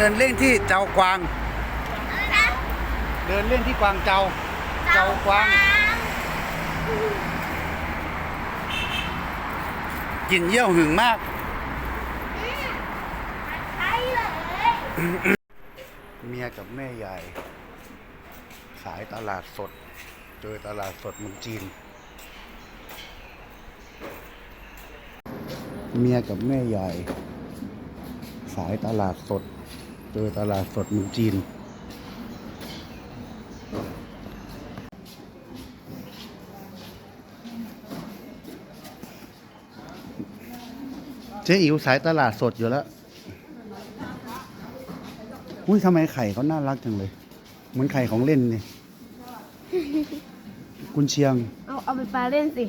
เดินเล่นที่เจ้ากวาง เดินเล่นที่กวางเจ้า เจ้ากวาง กินเยี่ยวหึงมาก เมียกับแม่ใหญ่ขายตลาดสด เจอตลาดสดเมืองจีน เมียกับแม่ใหญ่ขายตลาดสด เจอตลาดสดเมืองจีน เจ๊อิ๋วสายตลาดสดอยู่แล้ว อุ้ยทำไมไข่เขาน่ารักจังเลย เหมือนไข่ของเล่นนี่กุนเชียง เอาเอาไปปลาเล่นสิ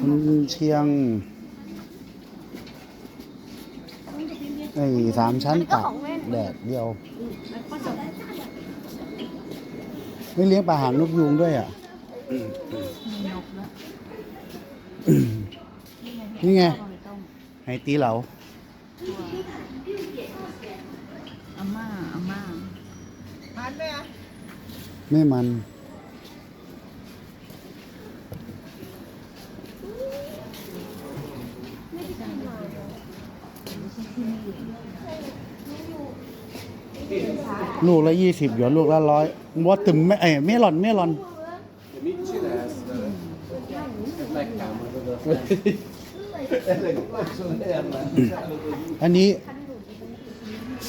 กุนเชียง ไอ้สามชั้นตักแดดเดียว ไม่เลี้ยงปลาหางนกยูงด้วยอะ นี่ไงไฮตีเหลาอาม่าอาม่าไม่มัน ลูกละยี่สิบหยวนลูกละร้อยว่าตึมไม่เอ้ยเมลอนเมลอน อันนี้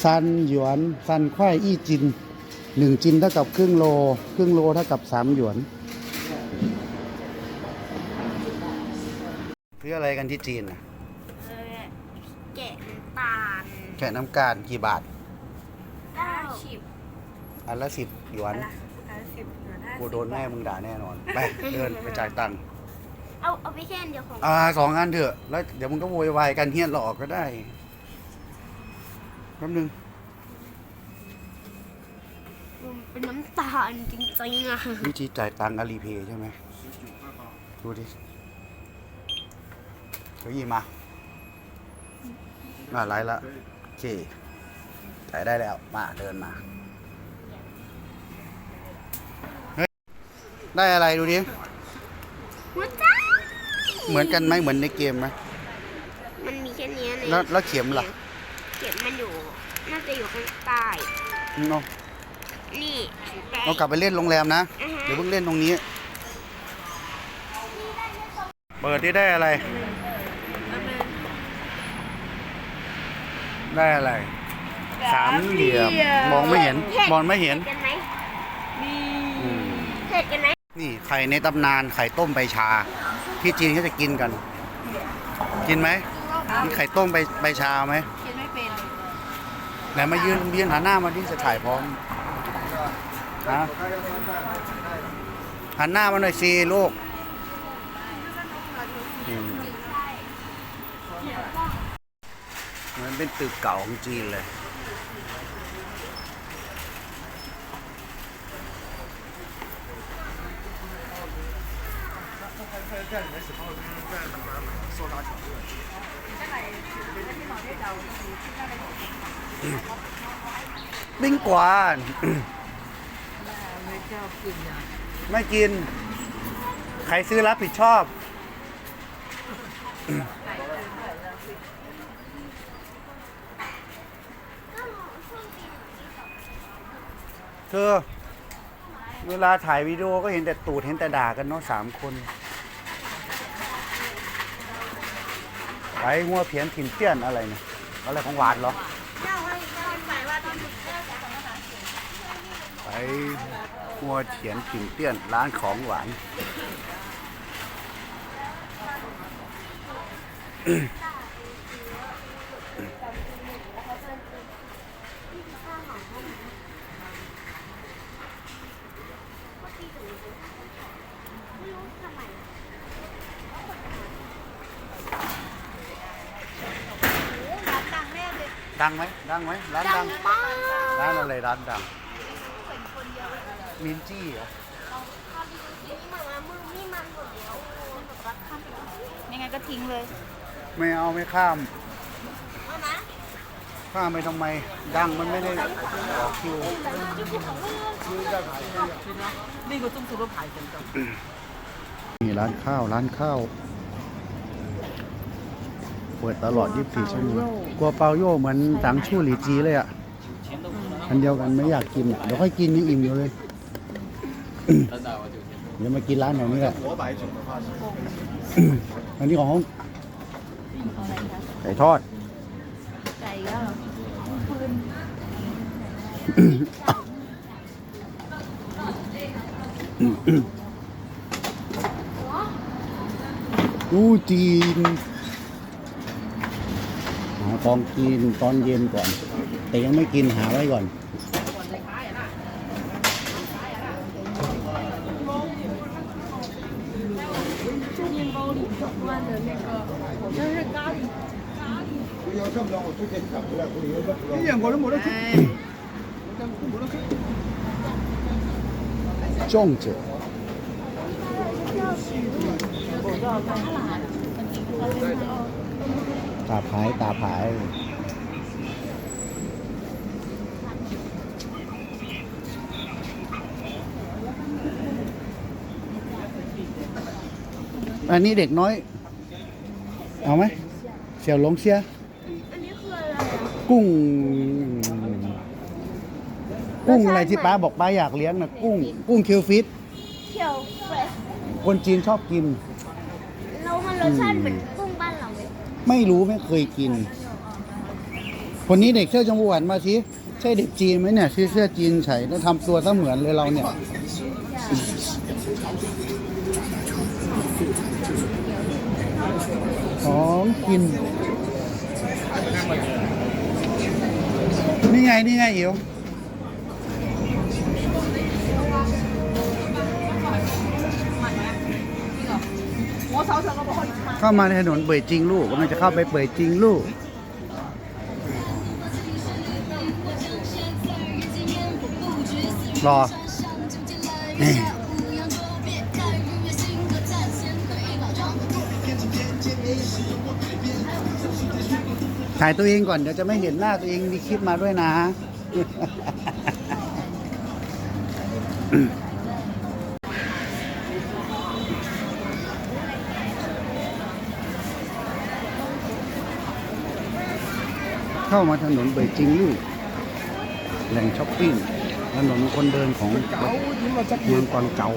ซันหยวนซันควายอี้จินหนึ่งจินเท่ากับครึ่งโล ครึ่งโลเท่ากับสามหยวนซื้ออะไรกันที่จีนน่ะ แกะน้ำตาล แกะน้ำกาลกี่บาทห้าสิบอันละสิบหยวนห้าสิบเหลือห้ากูโดนแม่มึงด่าแน่นอน ไป เดินไปจ่ายตังค์เอาเอาไปแค่อันเดียวของอ่าสองอันเถอะ แล้วเดี๋ยวมึงก็โวยวายกันเฮี้ยนหลอกก็ได้แป๊บนึง มันเป็นน้ำตาลจริงๆอะวิธีจ่ายตังค์อาลีเพย์ใช่ไหมดูดิเฮ้ยมามาไลฟ์ละโอ เคจ่ายได้แล้ว มาเดินมาเฮ้ยได้อะไรดูดิ หัวใจเหมือนกันไหมเหมือนในเกมไหมมันมีแค่เนี้ยในแล้วแล้วเข็มล่ะเข็มมันอยู่ น่าจะอยู่ข้างใต้เนาะนี่แต่เรากลับไปเล่นโรงแรมนะอือฮะ เดี๋ยวเพิ่งเล่นตรงนี้ เปิดที่ได้อะไร ได้อะไรสามเหลี่ยมมองไม่เห็นมองไม่เห็นเผ็ดกันไหมอืมเผ็ดกันไหมนี่ไข่ในตำนานไข่ต้มใบชา ที่จีนเขาจะกินกัน กินไหมมีไข่ต้มใบใบชาไหมคิดไม่เป็นไหนมายืนยืนหันหน้ามาที่จะถ่ายพร้อมฮะหันหน้ามาหน่อยสิลูกอืม มันเป็นตึกเก่าของจีนเลยปิ้งกวาน ไม่กิน ใครซื้อรับผิดชอบ เธอ เวลาถ่ายวิดีโอก็เห็นแต่ตูดเห็นแต่ด่ากันเนาะสามคน ไปงัวเพียนถิ่นเตี้ยนอะไรเนี่ยอะไรของหวานเหรอ ไปงัวเถียนถิ่นเตี้ยนร้านของหวาน ดังไหมดังไหมร้านดังมากร้านอะไรร้านดังมินจี้เหรอไม่งั้นก็ทิ้งเลยไม่เอาไม่ข้ามข้ามไปทำไมดังมันไม่ได้ออกคิวนี่ก็ต้องสุรถภายกันนี่ร้านข้าวร้านข้าว เปิดตลอด 24 ชั่วโมงกัวเปาโย่เหมือนตังชู่หลีจีเลยอะอันเดียวกันไม่อยากกินอะเดี๋ยวค่อยกินนี่อิ่มอยู่เลย เดี๋ยวมากินร้านแถวนี้แหละอันนี้ของไก่ทอด ไก่ก็อู้จีนหา ของกินตอนเย็นก่อน แต่ยังไม่กินหาไว้ก่อน 面包里灌的那个，好像是咖喱。粽子。 ตาผายตาผายอันนี้เด็กน้อย เอาไหมเสี่ยวหลงเสีย อันนี้คืออะไรอะกุ้ง กุ้งอะไรที่ป้าบอกป้าอยากเลี้ยงนะกุ้ง กุ้งคิวฟิตเขียวเฟรชคนจีนชอบกิน เรามันรสชาติเหมือนกุ้งบ้านเรา ไม่รู้ไม่เคยกิน คนนี้เด็กเสื้อชมพูหันมาสิใช่เด็กจีนไหมเนี่ยชื่อเสื้อจีนใส่แล้วทำตัวซะเสมือนเลยเราเนี่ยของกิน นี่ไง นี่ไงเอ๋ว เข้ามาในถนนเป่ยจริงลูกกำลังจะเข้าไปเป่ยจริงลูกรอนี่ถ่ายตัวเองก่อน เดี๋ยวจะไม่เห็นหน้าตัวเองมีคลิปมาด้วยนะ เข้ามาถนนเบยจิงลู่แหล่งช้อปปิ้งถนนคนเดินของเมืองกวางเจา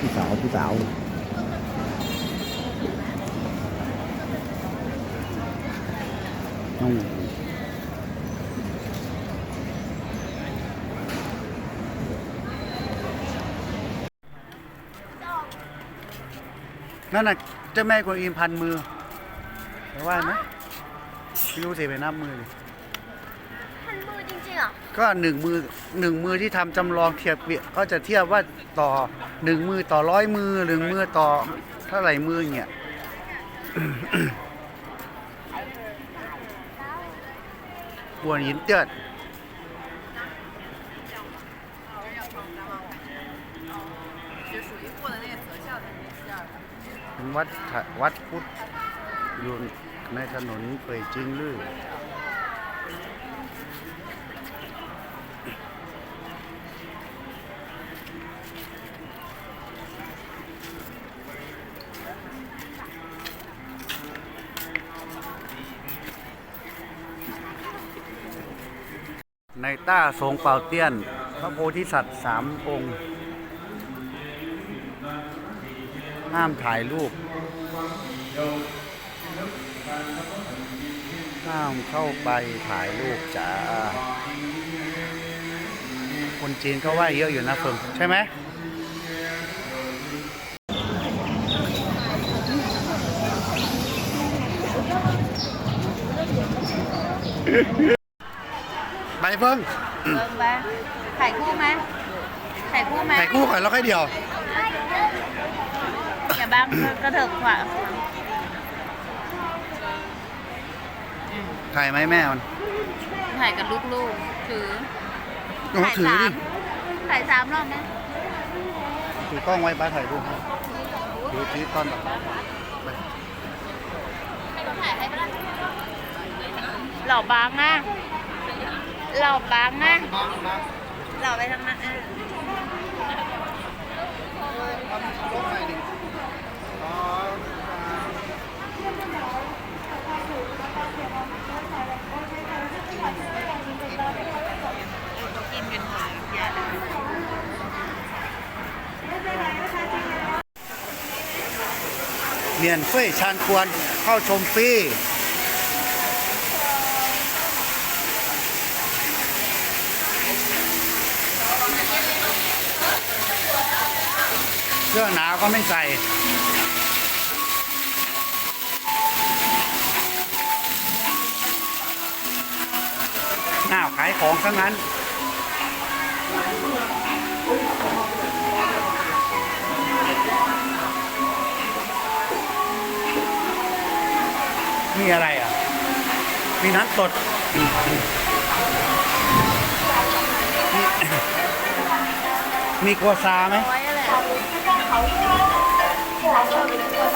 พี่สาวพี่สาวน้อง นั่นน่ะเจ้าแม่กวนอิมพันมือไปไหว้ไหมไม่รู้สิไปนับมือดิพันมือจริงๆเหรอะก็หนึ่งมือหนึ่งมือที่ทำจำลองเทียบเปรียบก็จะเทียบว่าต่อหนึ่งมือต่อร้อยมือหนึ่งมือต่อเท่าไหร่มืออย่างเงี้ย กวนหินเตือดเป็น วัดวัดพุทธอยู่ในถนนเปยจิงลื่อในต้าทรงเป่าเตี้ยน พระโพธิสัตว์สามองค์ ห้ามถ่ายรูป ห้ามเข้าไปถ่ายรูปจ้าคนจีนเขาว่าเยอะอยู่นะเฟิงใช่ไหมไปเฟิงเบิ่งไปถ่ายคู่ไหมถ่ายคู่ไหมถ่ายคู่ก่อนแล้วค่อยเดียว อย่าบังกระเถิบขวาถ่ายไหมแม่มันถถ่ายกับลูกๆถือโอ้ถ่ายถือสาดิมถ่ายสามรอบนะถือกล้องไว้ป้าถ่ายรูปให้ถือถือตอนแบบไปถ่ายให้ปะล่ะเหล่าบางนะเหล่าบางนะเหล่าไปทางนั้นเออกินกันหมด เยอะเลยเมียนเฟ้ยชานควรเข้าชมฟรีเสื้อหนาวก็ไม่ใส่ หน้าวขายของทั้งนั้น มีอะไรอะ มีน้ำสดมีกัวซาไหม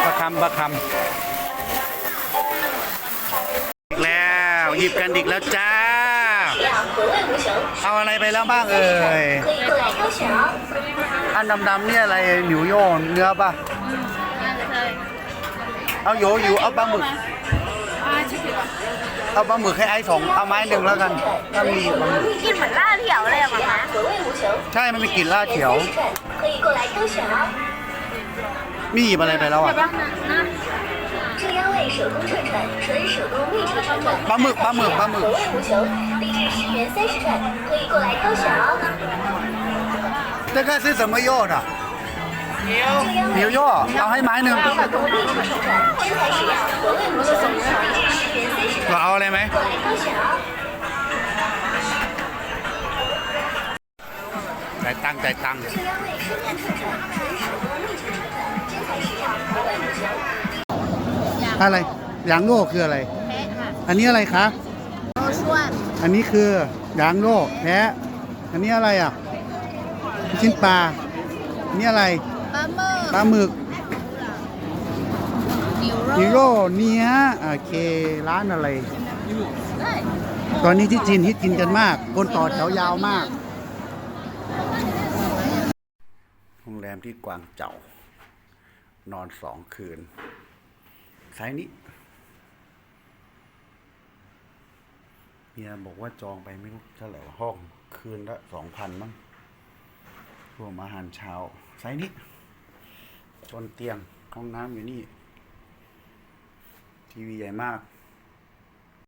ประคำประคำอีกแล้ว หยิบกันอีกแล้วจ้า เอาอะไรไปแล้วบ้างเอ่ย อันดำๆนี่อะไรหนิวโยนเนื้อป่ะ เอาโยอยู่เอาปลาหมึก เอาปลาหมึกให้ไอ้สองเอาไม้หนึ่งแล้วกัน ถ้ามีปลาหกินเหมือนล่าเขียวเลยอะมาใช่ มันมีกลิ่นล่าเขียว มีหยิบอะไรไปแล้วอะ 为手工串串，纯手工绘制串串，八木八木八木，口味无穷，立志十元三十串，可以过来挑选哦。这个是什么药的？牛肉，然后买呢？vào lên mấy Tài tăng, tài tăng อะไรยางโง่คืออะไร แพะค่ะอันนี้อะไรคะ โอชวนอันนี้คือยางโง่แพะอันนี้อะไรอะลูกชิ้นปลาอันนี้อะไรปลาหมึกปลาหมึกนิวโรนิโรเนี้ยโอเคร้านอะไร ได้ตอนนี้ที่จีนฮิตกินกันมาก คนต่อแถวยาวมาก โรงแรมที่กวางเจ้านอนสองคืน ไซส์นี้เมียบอกว่าจองไปไม่รู้เท่าไหร่ห้องคืนละสองพันมั้งรวมอาหารเช้าไซส์นี้จนเตียงห้องน้ำอยู่นี่ ทีวีใหญ่มาก